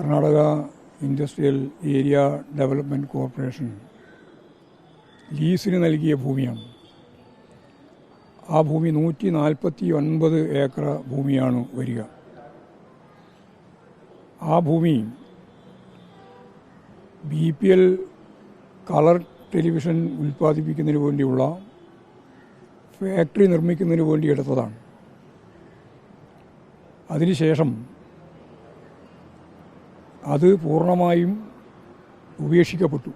Karnataka industrial area development corporation ലീസിന് നൽകിയ ഭൂമിയാണ്. ആ ഭൂമി നൂറ്റി നാൽപ്പത്തി ഒൻപത് ഏക്കർ ഭൂമിയാണ് വരിക. ആ ഭൂമി B P L colour television ഉൽപ്പാദിപ്പിക്കുന്നതിന് വേണ്ടിയുള്ള ഫാക്ടറി നിർമ്മിക്കുന്നതിന് വേണ്ടി എടുത്തതാണ്. അതിനുശേഷം അത് പൂർണമായും ഉപേക്ഷിക്കപ്പെട്ടു.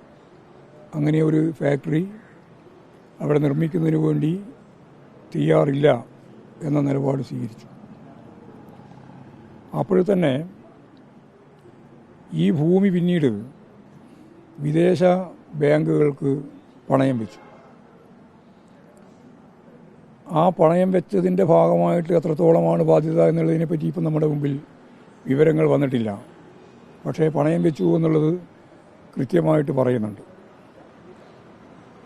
അങ്ങനെ ഒരു ഫാക്ടറി അവിടെ നിർമ്മിക്കുന്നതിന് വേണ്ടി തയ്യാറില്ല എന്ന നിലപാട് സ്വീകരിച്ചു. അപ്പോഴത്തന്നെ തന്നെ ഈ ഭൂമി പിന്നീട് വിദേശ ബാങ്കുകൾക്ക് പണയം വെച്ചു. ആ പണയം വെച്ചതിന്റെ ഭാഗമായിട്ട് എത്രത്തോളമാണ് ബാധ്യത എന്നുള്ളതിനെപ്പറ്റി ഇപ്പം നമ്മുടെ മുമ്പിൽ വിവരങ്ങൾ വന്നിട്ടില്ല. പക്ഷേ പണയം വെച്ചു എന്നുള്ളത് കൃത്യമായിട്ട് പറയുന്നുണ്ട്.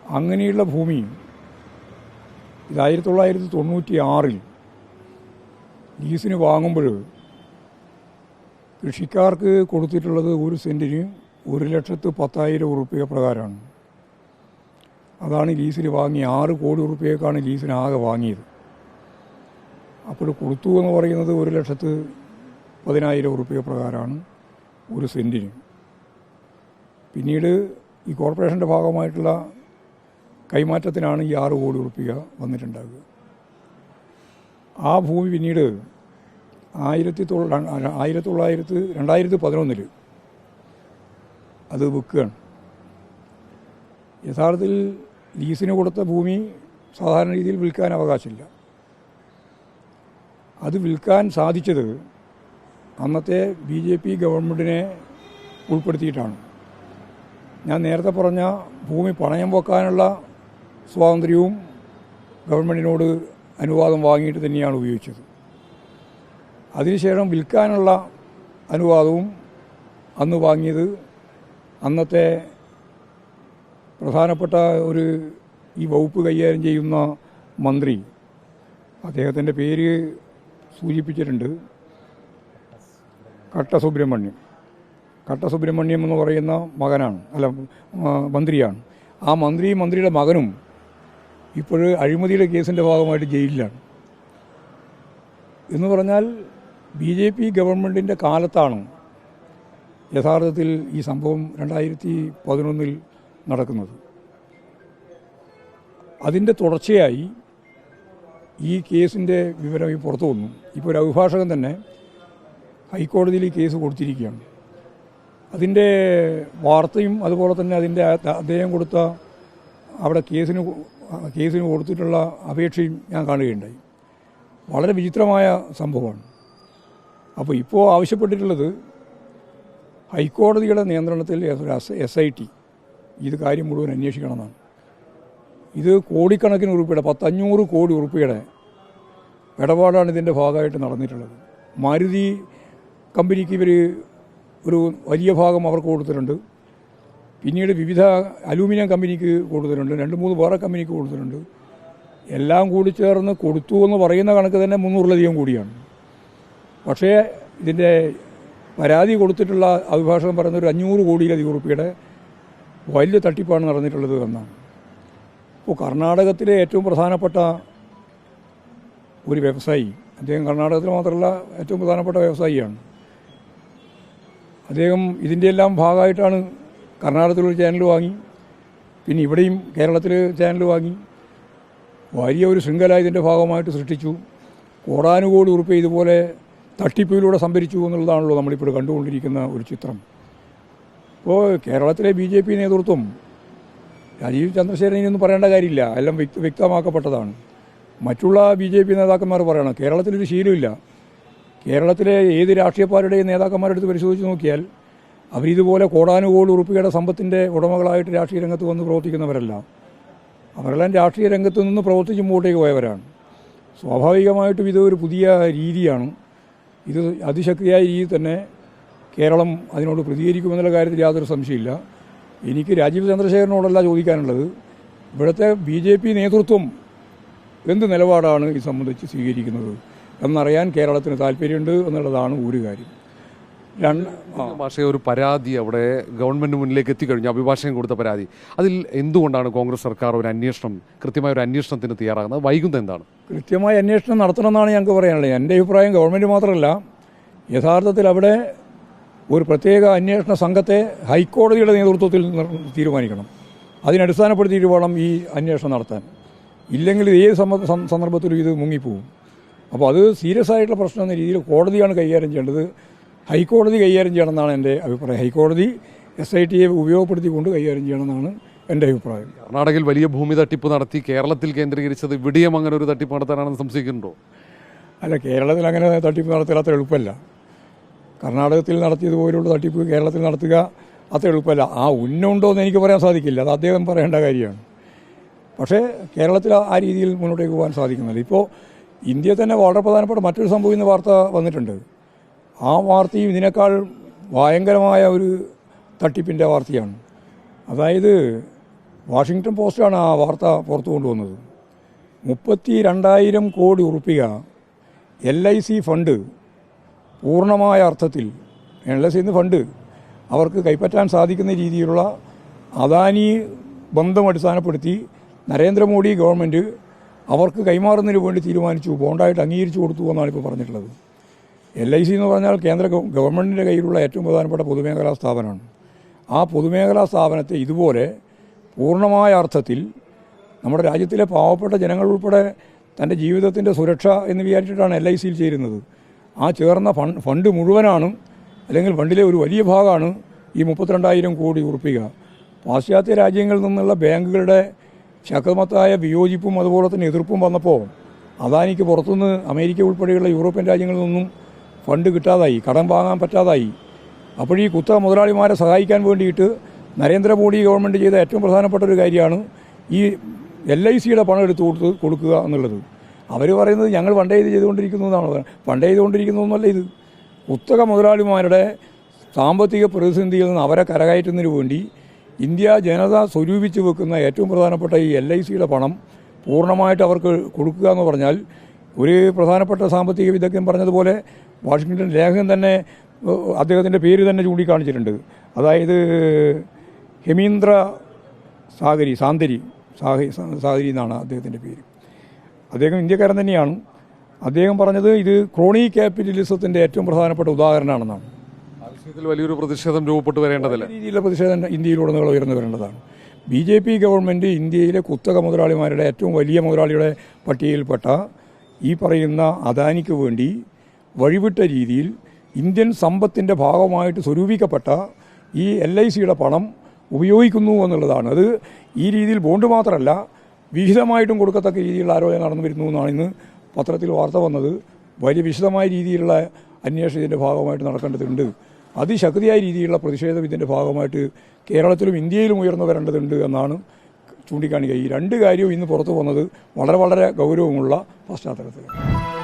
അങ്ങനെയുള്ള ഭൂമി ഇത് ആയിരത്തി തൊള്ളായിരത്തി തൊണ്ണൂറ്റി ആറിൽ ലീസിന് വാങ്ങുമ്പോൾ കൃഷിക്കാർക്ക് കൊടുത്തിട്ടുള്ളത് ഒരു സെന്റിന് ഒരു ലക്ഷത്ത് പത്തായിരം ഉറുപ്പിക പ്രകാരമാണ്. അതാണ് ലീസിന് വാങ്ങി ആറ് കോടി ഉറുപ്പികക്കാണ് ലീസിനാകെ വാങ്ങിയത്. അപ്പോൾ കൊടുത്തു എന്ന് പറയുന്നത് ഒരു ലക്ഷത്ത് പതിനായിരം ഉറുപ്പിക പ്രകാരമാണ്. ഒരു സെന്റിന് പിന്നീട് ഈ കോർപ്പറേഷന്റെ ഭാഗമായിട്ടുള്ള കൈമാറ്റത്തിനാണ് ഈ ആറ് കോടി ഉറുപ്പിക വന്നിട്ടുണ്ടാകുക ആ ഭൂമി പിന്നീട് ആയിരത്തി തൊള്ള ആയിരത്തി തൊള്ളായിരത്തി രണ്ടായിരത്തി പതിനൊന്നിൽ അത് വിൽക്കുകയാണ്. യഥാർത്ഥത്തിൽ ലീസിന് കൊടുത്ത ഭൂമി സാധാരണ രീതിയിൽ വിൽക്കാൻ അവകാശമില്ല. അത് വിൽക്കാൻ സാധിച്ചത് അന്നത്തെ ബി ജെ പി ഗവൺമെന്റിനെ ഉൾപ്പെടുത്തിയിട്ടാണ്. ഞാൻ നേരത്തെ പറഞ്ഞ ഭൂമി പണയം വെക്കാനുള്ള സ്വാതന്ത്ര്യവും ഗവൺമെന്റിനോട് അനുവാദം വാങ്ങിയിട്ട് തന്നെയാണ് ഉപയോഗിച്ചത്. അതിനുശേഷം വിൽക്കാനുള്ള അനുവാദവും അന്ന് വാങ്ങിയത് അന്നത്തെ പ്രധാനപ്പെട്ട ഒരു ഈ വകുപ്പ് കൈകാര്യം ചെയ്യുന്ന മന്ത്രി. അദ്ദേഹത്തിന്റെ പേര് സൂചിപ്പിച്ചിട്ടുണ്ട്. കട്ട സുബ്രഹ്മണ്യം കട്ട സുബ്രഹ്മണ്യം എന്ന് പറയുന്ന മകനാണ് അല്ല മന്ത്രിയാണ്. ആ മന്ത്രിയും മന്ത്രിയുടെ മകനും ഇപ്പോൾ അഴിമതിയുടെ കേസിന്റെ ഭാഗമായിട്ട് ജയിലിലാണ്. എന്ന് പറഞ്ഞാൽ ബി ജെ പി ഗവൺമെന്റിന്റെ കാലത്താണ് യഥാർത്ഥത്തിൽ ഈ സംഭവം രണ്ടായിരത്തി പതിനൊന്നിൽ നടക്കുന്നത്. അതിന്റെ തുടർച്ചയായി ഈ കേസിന്റെ വിവരം ഈ പുറത്തു വന്നു. ഇപ്പോൾ ഒരു അഭിഭാഷകൻ തന്നെ ഹൈക്കോടതിയിൽ കേസ് കൊടുത്തിരിക്കുകയാണ്. അതിന്റെ വാർത്തയും അതുപോലെ തന്നെ അതിന്റെ അദ്ദേഹം കൊടുത്ത അവിടെ കേസിന് കേസിന് കൊടുത്തിട്ടുള്ള അപേക്ഷയും ഞാൻ കാണുകയുണ്ടായി. വളരെ വിചിത്രമായ സംഭവമാണ്. അപ്പോൾ ഇപ്പോൾ ആവശ്യപ്പെട്ടിട്ടുള്ളത് ഹൈക്കോടതിയുടെ നിയന്ത്രണത്തിൽ എസ് ഐ ടി ഇത് കാര്യം മുഴുവൻ അന്വേഷിക്കണമെന്നാണ്. ഇത് കോടിക്കണക്കിന് ഉറുപ്പിയുടെ പത്തഞ്ഞൂറ് കോടി ഉറുപ്പിയുടെ ഇടപാടാണ് ഇതിന്റെ ഭാഗമായിട്ട് നടന്നിട്ടുള്ളത്. മാരുതി കമ്പനിക്ക് ഇവർ ഒരു വലിയ ഭാഗം അവർക്ക് കൊടുത്തിട്ടുണ്ട്. പിന്നീട് വിവിധ അലൂമിനിയം കമ്പനിക്ക് കൊടുത്തിട്ടുണ്ട്. രണ്ട് മൂന്ന് വേറെ കമ്പനിക്ക് കൊടുത്തിട്ടുണ്ട്. എല്ലാം കൂടി ചേർന്ന് കൊടുത്തു എന്ന് പറയുന്ന കണക്ക് തന്നെ മുന്നൂറിലധികം കൂടിയാണ്. പക്ഷേ ഇതിന്റെ പരാതി കൊടുത്തിട്ടുള്ള അഭിഭാഷകൻ പറയുന്ന ഒരു അഞ്ഞൂറ് കോടിയിലധികം റുപ്യയുടെ വലിയ തട്ടിപ്പാണ് നടന്നിട്ടുള്ളത് എന്നാണ്. ഇപ്പോൾ കർണാടകത്തിലെ ഏറ്റവും പ്രധാനപ്പെട്ട ഒരു വ്യവസായി അദ്ദേഹം കർണാടകത്തിൽ മാത്രമല്ല ഏറ്റവും പ്രധാനപ്പെട്ട വ്യവസായിയാണ്. അദ്ദേഹം ഇതിന്റെ എല്ലാം ഭാഗമായിട്ടാണ് കർണാടകത്തിലൊരു ചാനൽ വാങ്ങി. പിന്നെ ഇവിടെയും കേരളത്തിൽ ചാനൽ വാങ്ങി. വലിയ ഒരു ശൃംഖല ഇതിന്റെ ഭാഗമായിട്ട് സൃഷ്ടിച്ചു. കോടാനുകോടി ഉറുപ്പ് ഇതുപോലെ തട്ടിപ്പിലൂടെ സംഭരിച്ചു എന്നുള്ളതാണല്ലോ നമ്മളിപ്പോൾ കണ്ടുകൊണ്ടിരിക്കുന്ന ഒരു ചിത്രം. ഇപ്പോൾ കേരളത്തിലെ ബി ജെ പി നേതൃത്വം രാജീവ് ചന്ദ്രശേഖരൻ ഇനിയൊന്നും പറയേണ്ട കാര്യമില്ല. എല്ലാം വ്യക്ത വ്യക്തമാക്കപ്പെട്ടതാണ്. മറ്റുള്ള ബി ജെ പി നേതാക്കന്മാർ പറയണം. കേരളത്തിലൊരു ശീലമില്ല. കേരളത്തിലെ ഏത് രാഷ്ട്രീയ പാർട്ടിയുടെയും നേതാക്കന്മാരെടുത്ത് പരിശോധിച്ച് നോക്കിയാൽ അവരിതുപോലെ കോടാനുകോടി ഉറുപ്പികയുടെ സമ്പത്തിന്റെ ഉടമകളായിട്ട് രാഷ്ട്രീയ രംഗത്ത് വന്ന് പ്രവർത്തിക്കുന്നവരല്ല. അവരെല്ലാം രാഷ്ട്രീയ രംഗത്ത് നിന്ന് പ്രവർത്തിച്ച് മുമ്പോട്ടേക്ക് പോയവരാണ്. സ്വാഭാവികമായിട്ടും ഇത് ഒരു പുതിയ രീതിയാണ്. ഇത് അതിശക്തിയായ രീതിയിൽ തന്നെ കേരളം അതിനോട് പ്രതികരിക്കുമെന്നുള്ള കാര്യത്തിൽ യാതൊരു സംശയമില്ല. എനിക്ക് രാജീവ് ചന്ദ്രശേഖരനോടല്ല ചോദിക്കാനുള്ളത്. ഇവിടുത്തെ ബി നേതൃത്വം എന്ത് നിലപാടാണ് ഇത് സംബന്ധിച്ച് സ്വീകരിക്കുന്നത്? എന്നറിയാൻ കേരളത്തിന് താല്പര്യമുണ്ട് എന്നുള്ളതാണ് ഒരു കാര്യം. രണ്ട് ഭാഷയെ ഒരു പരാതി അവിടെ ഗവൺമെന്റ് മുന്നിലേക്ക് എത്തിക്കഴിഞ്ഞു. അഭിഭാഷകൻ കൊടുത്ത പരാതി. അതിൽ എന്തുകൊണ്ടാണ് കോൺഗ്രസ് സർക്കാർ ഒരു അന്വേഷണം കൃത്യമായ ഒരു അന്വേഷണത്തിന് തയ്യാറാകുന്നത്? വൈകുന്നത് എന്താണ്? കൃത്യമായ അന്വേഷണം നടത്തണമെന്നാണ് ഞങ്ങൾക്ക് പറയാനുള്ളത്. എന്റെ അഭിപ്രായം ഗവൺമെന്റ് മാത്രമല്ല യഥാർത്ഥത്തിൽ അവിടെ ഒരു പ്രത്യേക അന്വേഷണ സംഘത്തെ ഹൈക്കോടതിയുടെ നേതൃത്വത്തിൽ തീരുമാനിക്കണം. അതിനടിസ്ഥാനപ്പെടുത്തിയിട്ട് വേണം ഈ അന്വേഷണം നടത്താൻ. ഇല്ലെങ്കിൽ ഏത് സന്ദർഭത്തിലും ഇത് മുങ്ങിപ്പോവും. അപ്പോൾ അത് സീരിയസ് ആയിട്ടുള്ള പ്രശ്നം എന്ന രീതിയിൽ കോടതിയാണ് കൈകാര്യം ചെയ്യേണ്ടത്. ഹൈക്കോടതി കൈകാര്യം ചെയ്യണമെന്നാണ് എന്റെ അഭിപ്രായം. ഹൈക്കോടതി എസ് ഐ ടിയെ ഉപയോഗപ്പെടുത്തിക്കൊണ്ട് കൈകാര്യം ചെയ്യണമെന്നാണ് എന്റെ അഭിപ്രായം. കർണാടകയിൽ വലിയ ഭൂമി തട്ടിപ്പ് നടത്തി കേരളത്തിൽ കേന്ദ്രീകരിച്ചത് ഇവിടെയും അങ്ങനെ ഒരു തട്ടിപ്പ് നടത്താനാണെന്ന് സംശയിക്കുന്നുണ്ടോ? അല്ല കേരളത്തിൽ അങ്ങനെ തട്ടിപ്പ് നടത്തുക അത്ര എളുപ്പമല്ല. കർണാടകത്തിൽ നടത്തിയതുപോലുള്ള തട്ടിപ്പ് കേരളത്തിൽ നടത്തുക അത്ര എളുപ്പമല്ല. ആ ഉന്നുണ്ടോ എന്ന് എനിക്ക് പറയാൻ സാധിക്കില്ല. അത് അദ്ദേഹം പറയേണ്ട കാര്യമാണ്. പക്ഷേ കേരളത്തിൽ ആ രീതിയിൽ മുന്നോട്ടേക്ക് പോകാൻ സാധിക്കുന്നില്ല. ഇപ്പോൾ ഇന്ത്യയിൽ തന്നെ വളരെ പ്രധാനപ്പെട്ട മറ്റൊരു സംഭവം ഇന്ന് വാർത്ത വന്നിട്ടുണ്ട്. ആ വാർത്തയും ഇതിനേക്കാൾ ഭയങ്കരമായ ഒരു തട്ടിപ്പിന്റെ വാർത്തയാണ്. അതായത് വാഷിങ്ടൺ പോസ്റ്റാണ് ആ വാർത്ത പുറത്തു കൊണ്ടുവന്നത്. മുപ്പത്തി രണ്ടായിരം കോടി ഉറുപ്പിക എൽ ഐ സി ഫണ്ട് പൂർണമായ അർത്ഥത്തിൽ എൽ ഐ സിന്ന് ഫണ്ട് അവർക്ക് കൈപ്പറ്റാൻ സാധിക്കുന്ന രീതിയിലുള്ള അദാനി ബന്ധം അടിസ്ഥാനപ്പെടുത്തി നരേന്ദ്രമോദി ഗവൺമെന്റ് അവർക്ക് കൈമാറുന്നതിന് വേണ്ടി തീരുമാനിച്ചു. ബോണ്ടായിട്ട് അംഗീകരിച്ചു കൊടുത്തു എന്നാണ് ഇപ്പോൾ പറഞ്ഞിട്ടുള്ളത്. എൽ ഐ സി എന്ന് പറഞ്ഞാൽ കേന്ദ്ര ഗവ- ഗവൺമെന്റിന്റെ കയ്യിലുള്ള ഏറ്റവും പ്രധാനപ്പെട്ട പൊതുമേഖലാ സ്ഥാപനമാണ്. ആ പൊതുമേഖലാ സ്ഥാപനത്തെ ഇതുപോലെ പൂർണമായ അർത്ഥത്തിൽ നമ്മുടെ രാജ്യത്തിലെ പാവപ്പെട്ട ജനങ്ങൾ ഉൾപ്പെടെ തന്റെ ജീവിതത്തിന്റെ സുരക്ഷ എന്ന് വിചാരിച്ചിട്ടാണ് എൽ ഐ സിയിൽ ചേരുന്നത്. ആ ചേർന്ന ഫണ്ട് ഫണ്ട് മുഴുവനാണ് അല്ലെങ്കിൽ ഫണ്ടിലെ ഒരു വലിയ ഭാഗമാണ് ഈ മുപ്പത്തിരണ്ടായിരം കോടി ഉറപ്പിക. പാശ്ചാത്യ രാജ്യങ്ങളിൽ നിന്നുള്ള ബാങ്കുകളുടെ ശക്തമത്തായ വിയോജിപ്പും അതുപോലെ തന്നെ എതിർപ്പും വന്നപ്പോൾ അദാനിക്ക് പുറത്തുനിന്ന് അമേരിക്ക ഉൾപ്പെടെയുള്ള യൂറോപ്യൻ രാജ്യങ്ങളിൽ നിന്നും ഫണ്ട് കിട്ടാതായി കടം വാങ്ങാൻ പറ്റാതായി. അപ്പോൾ ഈ കുത്തക മുതലാളിമാരെ സഹായിക്കാൻ വേണ്ടിയിട്ട് നരേന്ദ്രമോദി ഗവൺമെന്റ് ചെയ്ത ഏറ്റവും പ്രധാനപ്പെട്ട ഒരു കാര്യമാണ് ഈ എൽ ഐ സിയുടെ പണം എടുത്തു കൊടുത്ത് കൊടുക്കുക എന്നുള്ളത്. അവർ പറയുന്നത് ഞങ്ങൾ പണ്ടേ ഇത് ചെയ്തുകൊണ്ടിരിക്കുന്നതാണ്. പണ്ടേ ചെയ്തുകൊണ്ടിരിക്കുന്നു എന്നല്ല ഇത്. കുത്തക മുതലാളിമാരുടെ സാമ്പത്തിക പ്രതിസന്ധിയിൽ നിന്ന് അവരെ കരകയറ്റുന്നതിന് വേണ്ടി ഇന്ത്യ ജനത സ്വരൂപിച്ച് വെക്കുന്ന ഏറ്റവും പ്രധാനപ്പെട്ട ഈ എൽ ഐ സിയുടെ പണം പൂർണമായിട്ട് അവർക്ക് കൊടുക്കുക എന്ന് പറഞ്ഞാൽ ഒരു പ്രധാനപ്പെട്ട സാമ്പത്തിക വിദഗ്ധൻ പറഞ്ഞതുപോലെ വാഷിങ്ടൺ ലേഖകൻ തന്നെ അദ്ദേഹത്തിന്റെ പേര് തന്നെ ചൂണ്ടിക്കാണിച്ചിട്ടുണ്ട്. അതായത് ഹെമീന്ദ്ര സാഗരി സാന്തരി സാഹി സാഗരി എന്നാണ് അദ്ദേഹത്തിന്റെ പേര്. അദ്ദേഹം ഇന്ത്യക്കാരൻ തന്നെയാണ്. അദ്ദേഹം പറഞ്ഞത് ഇത് ക്രോണി ക്യാപിറ്റലിസത്തിന്റെ ഏറ്റവും പ്രധാനപ്പെട്ട ഉദാഹരണമാണെന്നാണ്. വിഷയത്തിൽ വലിയൊരു പ്രതിഷേധം രൂപപ്പെട്ട് വരേണ്ടതില്ല. രീതിയിലുള്ള പ്രതിഷേധം ഇന്ത്യയിലുടനീളം ഉയർന്നു വരേണ്ടതാണ്. ബി ജെ പി ഗവൺമെന്റ് ഇന്ത്യയിലെ കുത്തക മുതലാളിമാരുടെ ഏറ്റവും വലിയ മുതലാളിയുടെ പട്ടികയിൽപ്പെട്ട ഈ പറയുന്ന അദാനിക്ക് വേണ്ടി വഴിവിട്ട രീതിയിൽ ഇന്ത്യൻ സമ്പത്തിന്റെ ഭാഗമായിട്ട് സ്വരൂപിക്കപ്പെട്ട ഈ എൽ ഐ സിയുടെ പണം ഉപയോഗിക്കുന്നു എന്നുള്ളതാണ്. അത് ഈ രീതിയിൽ ബോണ്ട് മാത്രമല്ല വിഹിതമായിട്ടും കൊടുക്കത്തക്ക രീതിയിലുള്ള ആരോപണം നടന്നു വരുന്നു എന്നാണ് ഇന്ന് പത്രത്തിൽ വാർത്ത വന്നത്. വലിയ വിശദമായ രീതിയിലുള്ള അന്വേഷണത്തിന്റെ ഭാഗമായിട്ട് നടക്കേണ്ടതുണ്ട്. അതിശക്തിയായ രീതിയിലുള്ള പ്രതിഷേധം ഇതിന്റെ ഭാഗമായിട്ട് കേരളത്തിലും ഇന്ത്യയിലും ഉയർന്നു വരേണ്ടതുണ്ട് എന്നാണ് ചൂണ്ടിക്കാണിക്കുക. ഈ രണ്ട് കാര്യവും ഇന്ന് പുറത്തു വന്നത് വളരെ വളരെ ഗൗരവമുള്ള പശ്ചാത്തലത്തിലാണ്.